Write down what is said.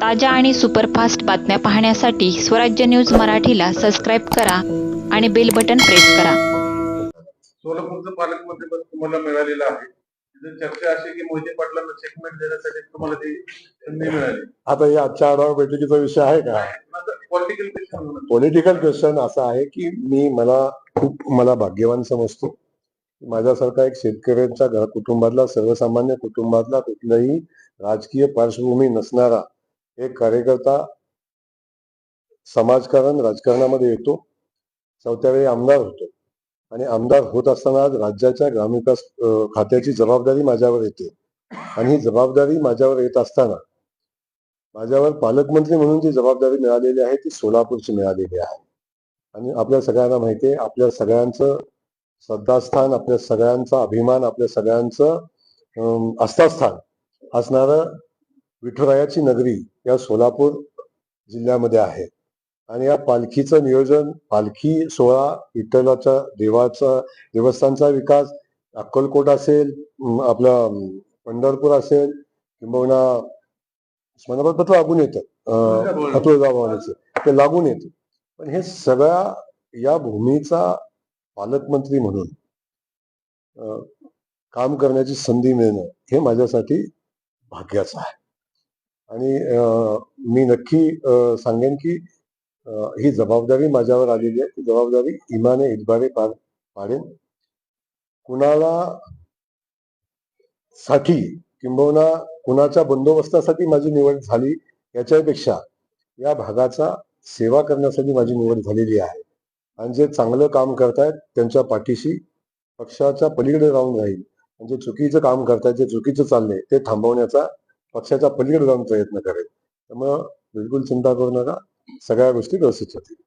ताज्या आणि सुपरफास्ट बातम्या पाहण्यासाठी स्वराज्य न्यूज मराठीला सबस्क्राईब करा आणि बेल बटन प्रेस करा. सोलापूरचं पालकमंत्री पद तुम्हाला मिळालेलं आहे. तिथे चर्चा अशी की मोहिते पाटलांना चेकमेट देण्यासाठी तुम्हाला ती संधी मिळाली. आता या आजच्या आढावा बैठकीचा विषय आहे का? पॉलिटिकल क्वेश्चन पॉलिटिकल क्वेश्चन असा आहे की मी मला खूप मला भाग्यवान समजतो. माझ्यासारखा एक शेतकऱ्यांच्या घर कुटुंबातला सर्वसामान्य कुटुंबातला कुठलाही राजकीय पार्श्वभूमी नसणारा एक कार्यकर्ता समाजकारण राजकारणामध्ये येतो. चौथ्या वेळी आमदार होतो. आणि आमदार होत असताना आज राज्याच्या ग्रामविकास खात्याची जबाबदारी माझ्यावर येते. आणि ही जबाबदारी माझ्यावर येत असताना माझ्यावर पालकमंत्री म्हणून जी जबाबदारी मिळालेली आहे ती सोलापूरची मिळालेली आहे. आणि आपल्या सगळ्यांना माहिती आहे आपल्या सगळ्यांचं श्रद्धास्थान आपल्या सगळ्यांचा अभिमान आपल्या सगळ्यांचं अं, आस्थास्थान असणारं विठुरायाची नगरी या सोलापूर जिल्ह्यामध्ये आहे. आणि या पालखीचं नियोजन पालखी सोहळा विठ्ठलाच्या देवाचा देवस्थानचा विकास अक्कलकोट असेल आपलं पंढरपूर असेल किंबहुना उस्मानाबाद पत्र लागून येतं. तुळजाभवानीचं ते लागून येतं. पण हे सगळ्या या भूमीचा पालकमंत्री म्हणून काम करण्याची संधी मिळणं हे माझ्यासाठी भाग्याचं आहे. आणि अं, मी नक्की सांगेन की ही जबाबदारी माझ्यावर आलेली आहे. ती जबाबदारी इमाने इजबारे पार पाडेन. कुणाला साठी किंबहुना कुणाच्या बंदोबस्तासाठी माझी निवड झाली याच्यापेक्षा या भागाचा सेवा करण्यासाठी माझी निवड झालेली आहे. आणि जे चांगलं काम करतायत त्यांच्या पाठीशी पक्षाच्या पलीकडे राहून राहील. आणि जे चुकीचं काम करतायत जे चुकीचं चाललंय ते थांबवण्याचा पक्षाच्या पलीकडे जाऊन प्रयत्न करेल. त्यामुळं बिलकुल चिंता करू नका. सगळ्या गोष्टी व्यवस्थित होतील.